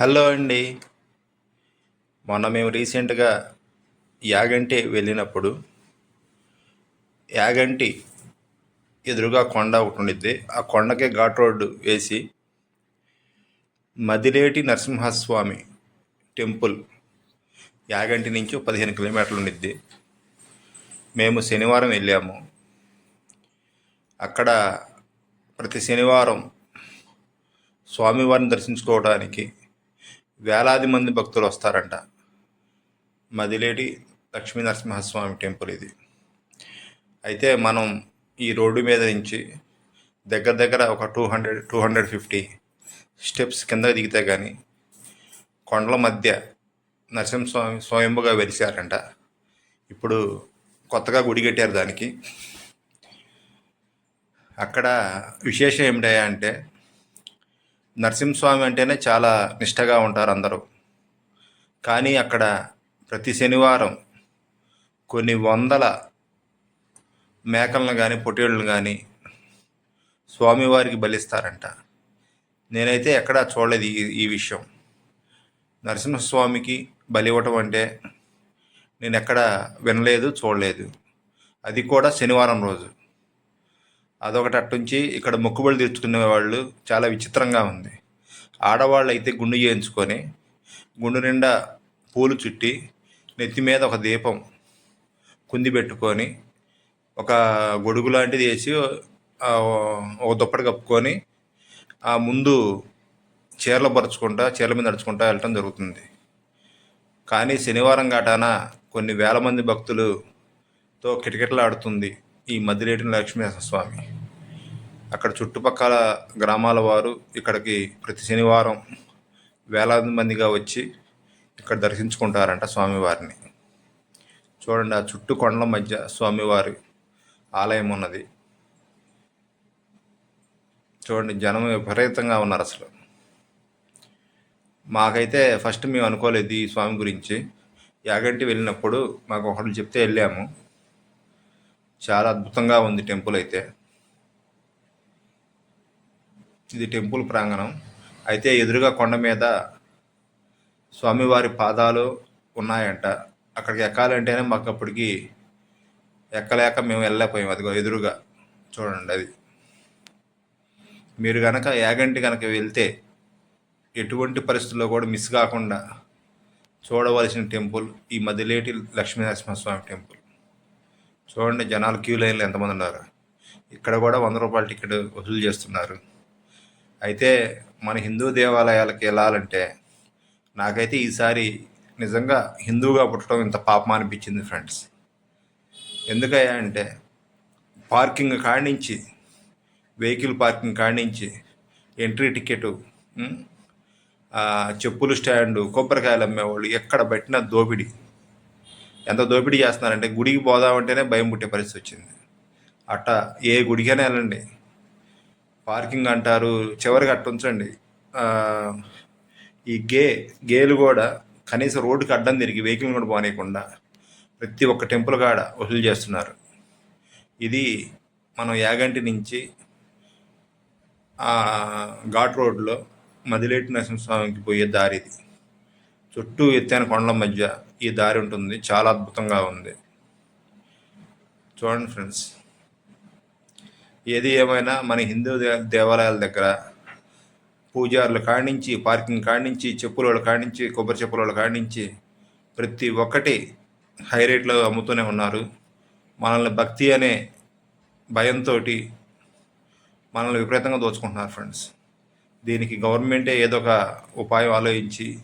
Hello అండి. మొన్న మేము రీసెంట్గా యాగంటి వెళ్ళినప్పుడు యాగంటి ఎదురుగా కొండ ఒకటి ఉండిద్ది. ఆ కొండకే ఘాట్ రోడ్డు వేసి మదిలేటి నరసింహస్వామి టెంపుల్ యాగంటి నుంచి పదిహేను కిలోమీటర్లు ఉండిద్ది. మేము శనివారం వెళ్ళాము. అక్కడ ప్రతి శనివారం స్వామివారిని దర్శించుకోవడానికి వేలాది మంది భక్తులు వస్తారంట. మదిలేటి లక్ష్మీ నరసింహస్వామి టెంపుల్ ఇది. అయితే మనం ఈ రోడ్డు మీద నుంచి దగ్గర దగ్గర ఒక two hundred two hundred fifty steps కింద దిగితే కానీ కొండల మధ్య నరసింహస్వామి స్వయంభుగా వెలిశారంట. ఇప్పుడు కొత్తగా గుడి కట్టారు దానికి. అక్కడ విశేషం ఏమిటంటే అంటే నరసింహస్వామి అంటేనే చాలా నిష్టగా ఉంటారు అందరూ. కానీ అక్కడ ప్రతి శనివారం కొన్ని వందల మేకలను కానీ పొట్టేళ్ళను కానీ స్వామివారికి బలిస్తారంట. నేనైతే ఎక్కడా చూడలేదు ఈ ఈ విషయం. నరసింహస్వామికి బలి ఇవ్వటం అంటే నేను ఎక్కడ వినలేదు చూడలేదు. అది కూడా శనివారం రోజు. అదొకటి అట్టుంచి ఇక్కడ మొక్కుబడి తీర్చుకునే వాళ్ళు చాలా విచిత్రంగా ఉంది. ఆడవాళ్ళు అయితే గుండు చేయించుకొని గుండు నిండా పూలు చుట్టి నెత్తి మీద ఒక దీపం కుంది పెట్టుకొని ఒక గొడుగు లాంటిది వేసి ఒక దుప్పటి కప్పుకొని ఆ ముందు చీరలు పరుచుకుంటా చీరల మీద నడుచుకుంటా వెళ్ళటం జరుగుతుంది. కానీ శనివారం గాటాన కొన్ని వేల మంది భక్తులతో కిటకిటలాడుతుంది ఈ మధ్యలేటిన లక్ష్మీ స్వామి అక్కడ చుట్టుపక్కల గ్రామాల వారు ఇక్కడికి ప్రతి శనివారం వేలాది మందిగా వచ్చి ఇక్కడ దర్శించుకుంటారంట స్వామివారిని. చూడండి ఆ చుట్టూ కొండల మధ్య స్వామివారి ఆలయం ఉన్నది. చూడండి జనం విపరీతంగా ఉన్నారు అసలు. మాకైతే ఫస్ట్ మేము అనుకోలేదు ఈ స్వామి గురించి. యాగంటి వెళ్ళినప్పుడు మాకు ఒకళ్ళు చెప్తే వెళ్ళాము. చాలా అద్భుతంగా ఉంది టెంపుల్ అయితే. ఇది టెంపుల్ ప్రాంగణం. అయితే ఎదురుగా కొండ మీద స్వామివారి పాదాలు ఉన్నాయంట. అక్కడికి ఎక్కాలంటేనే మాకు అప్పటికి ఎక్కలేక మేము వెళ్ళలేకపోయాం. అదిగో ఎదురుగా చూడండి అది. మీరు కనుక యాగంటి కనుక వెళ్తే ఎటువంటి పరిస్థితుల్లో కూడా మిస్ కాకుండా చూడవలసిన టెంపుల్ ఈ మదిలేటి లక్ష్మీనరసింహస్వామి టెంపుల్. చూడండి జనాలు క్యూ లైన్లో ఎంతమంది ఉన్నారు. ఇక్కడ కూడా వంద రూపాయల టికెట్ వసూలు చేస్తున్నారు. అయితే మన హిందూ దేవాలయాలకు వెళ్ళాలంటే నాకైతే ఈసారి నిజంగా హిందూగా పుట్టడం ఇంత పాపం అనిపించింది ఫ్రెండ్స్ ఎందుకయ్యా అంటే పార్కింగ్ కాడించి వెహికల్ పార్కింగ్ కాడించి ఎంట్రీ టికెట్ చెప్పులు స్టాండు కొబ్బరికాయలు అమ్మేవాళ్ళు ఎక్కడ పెట్టినా దోపిడీ. ఎంత దోపిడీ చేస్తున్నారంటే గుడికి పోదామంటేనే భయం పుట్టే పరిస్థితి వచ్చింది. అట్ట ఏ గుడికైనా వెళ్ళండి. పార్కింగ్ అంటారు చివరికి అట్ట ఉంచండి. ఈ గే గేలు కూడా కనీసం రోడ్డుకి అడ్డం తిరిగి వెహికల్ కూడా పోనీయకుండా ప్రతి ఒక్క టెంపుల్ కాడ వసూలు చేస్తున్నారు. ఇది మనం యాగంటి నుంచి ఆ ఘాట్ రోడ్లో మదిలేటి నరసింహస్వామికి పోయే దారి ఇది. చుట్టూ ఎత్తైన కొండల మధ్య ఈ దారి ఉంటుంది. చాలా అద్భుతంగా ఉంది. చూడండి ఫ్రెండ్స్. ఏది ఏమైనా మన హిందూ దేవాలయాల దగ్గర పూజారులు కాడించి పార్కింగ్ కాడించి చెప్పుల వాళ్ళ కాడించి కొబ్బరి చెప్పుల వాళ్ళ కాడించి ప్రతి ఒక్కటి హై రేట్లో అమ్ముతూనే ఉన్నారు. మనల్ని భక్తి అనే భయంతో మనల్ని విపరీతంగా దోచుకుంటున్నారు ఫ్రెండ్స్. దీనికి గవర్నమెంటే ఏదో ఒక ఉపాయం ఆలోచించి